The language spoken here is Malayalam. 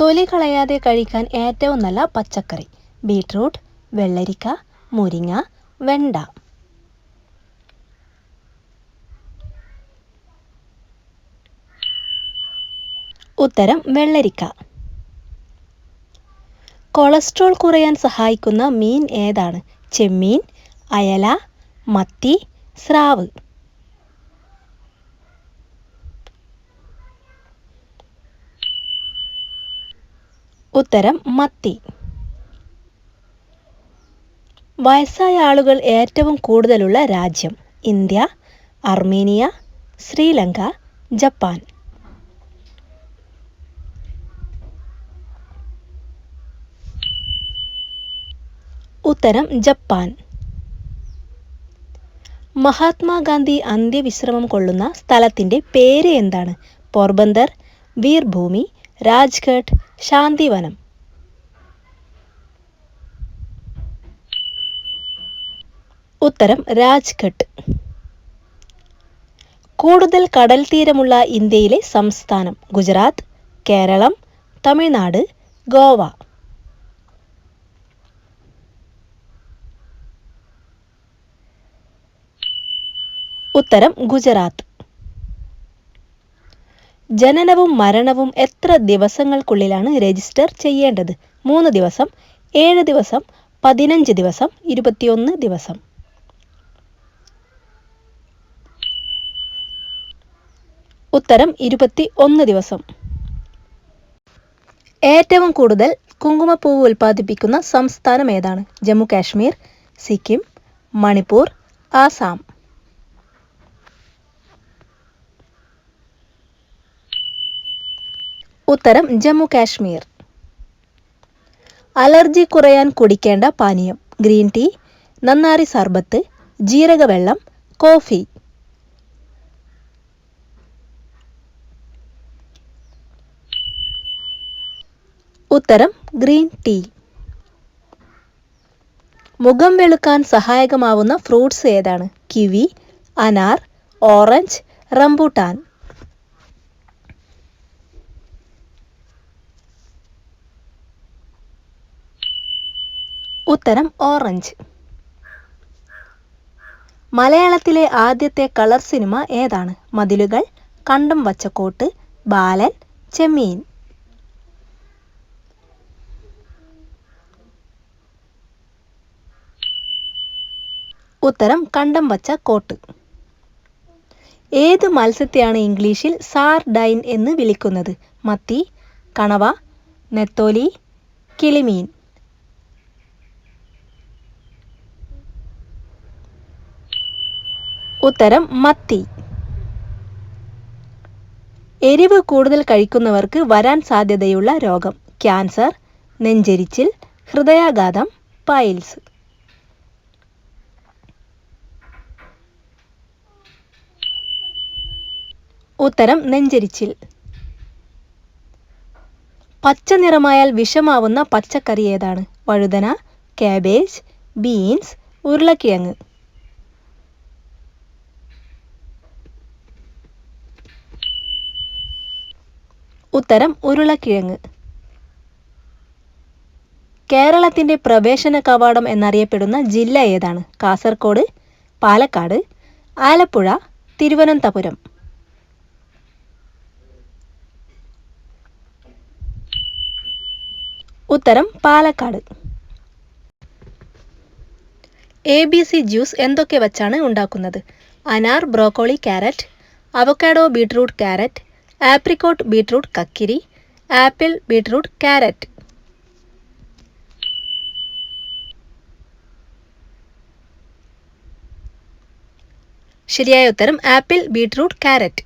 തൊലി കളയാതെ കഴിക്കാൻ ഏറ്റവും നല്ല പച്ചക്കറി. ബീട്രൂട്ട് വെള്ളരിക്ക മുരിങ്ങ വെണ്ട. ഉത്തരം വെള്ളരിക്ക. കൊളസ്ട്രോൾ കുറയാൻ സഹായിക്കുന്ന മീൻ ഏതാണ്? ചെമ്മീൻ അയല മത്തി സ്രാവ്. ഉത്തരം മത്തി. വയസ്സായ ആളുകൾ ഏറ്റവും കൂടുതലുള്ള രാജ്യം ഇന്ത്യ അർമേനിയ ശ്രീലങ്ക ജപ്പാൻ. ഉത്തരം ജപ്പാൻ. മഹാത്മാഗാന്ധി അന്ത്യവിശ്രമം കൊള്ളുന്ന സ്ഥലത്തിന്റെ പേര് എന്താണ്? പോർബന്ദർ വീർഭൂമി രാജ്ഘട്ട് ശാന്തിവനം. ഉത്തരം രാജ്ഘട്ട്. കൂടുതൽ കടൽ തീരമുള്ള ഇന്ത്യയിലെ സംസ്ഥാനം ഗുജറാത്ത് കേരളം തമിഴ്നാട് ഗോവ. ഉത്തരം ഗുജറാത്ത്. ജനനവും മരണവും എത്ര ദിവസങ്ങൾക്കുള്ളിലാണ് രജിസ്റ്റർ ചെയ്യേണ്ടത്? മൂന്ന് ദിവസം ഏഴ് ദിവസം പതിനഞ്ച് ദിവസം ഇരുപത്തിയൊന്ന് ദിവസം. ഉത്തരം ഇരുപത്തി ഒന്ന് ദിവസം. ഏറ്റവും കൂടുതൽ കുങ്കുമപ്പൂവ് ഉൽപ്പാദിപ്പിക്കുന്ന സംസ്ഥാനം ഏതാണ്? ജമ്മു കാശ്മീർ സിക്കിം മണിപ്പൂർ ആസാം. ഉത്തരം ജമ്മു കാശ്മീർ. അലർജി കുറയാൻ കുടിക്കേണ്ട പാനീയം ഗ്രീൻ ടീ നന്നാറി സർബത്ത് ജീരകവെള്ളം കോഫി. ഉത്തരം ഗ്രീൻ ടീ. മുഖം വെളുക്കാൻ സഹായകമാവുന്ന ഫ്രൂട്ട്സ് ഏതാണ്? കിവി അനാർ ഓറഞ്ച് റംബൂട്ടാൻ. ഉത്തരം ഓറഞ്ച്. മലയാളത്തിലെ ആദ്യത്തെ കളർ സിനിമ ഏതാണ്? മതിലുകൾ കണ്ടം വച്ചക്കോട്ട് ബാലൻ ചെമ്മീൻ. ഉത്തരം കണ്ടം വച്ച കോട്ട്. ഏത് മത്സ്യത്തെയാണ് ഇംഗ്ലീഷിൽ സാർ ഡൈൻ എന്ന് വിളിക്കുന്നത്? മത്തി കണവ നെത്തോലി കിളിമീൻ. ഉത്തരം മത്തി. എരിവ് കൂടുതൽ കഴിക്കുന്നവർക്ക് വരാൻ സാധ്യതയുള്ള രോഗം ക്യാൻസർ നെഞ്ചരിച്ചിൽ ഹൃദയാഘാതം പൈൽസ്. ഉത്തരം നെഞ്ചരിച്ചിൽ. പച്ച നിറമായാൽ വിഷമാവുന്ന പച്ചക്കറി ഏതാണ്? വഴുതന കാബേജ് ബീൻസ് ഉരുളക്കിഴങ്ങ്. ഉത്തരം ഉരുളക്കിഴങ്ങ്. കേരളത്തിന്റെ പ്രവേശന കവാടം എന്നറിയപ്പെടുന്ന ജില്ല ഏതാണ്? കാസർഗോഡ് പാലക്കാട് ആലപ്പുഴ തിരുവനന്തപുരം. ഉത്തരം Palakkad. A B C juice എന്തൊക്കെ വച്ചാണ് ഉണ്ടാക്കുന്നത്? അനാർ broccoli carrot avocado beetroot carrot apricot beetroot കക്കിരി. Apple beetroot carrot. ശരിയായ ഉത്തരം ആപ്പിൾ ബീട്രൂട്ട് ക്യാരറ്റ്.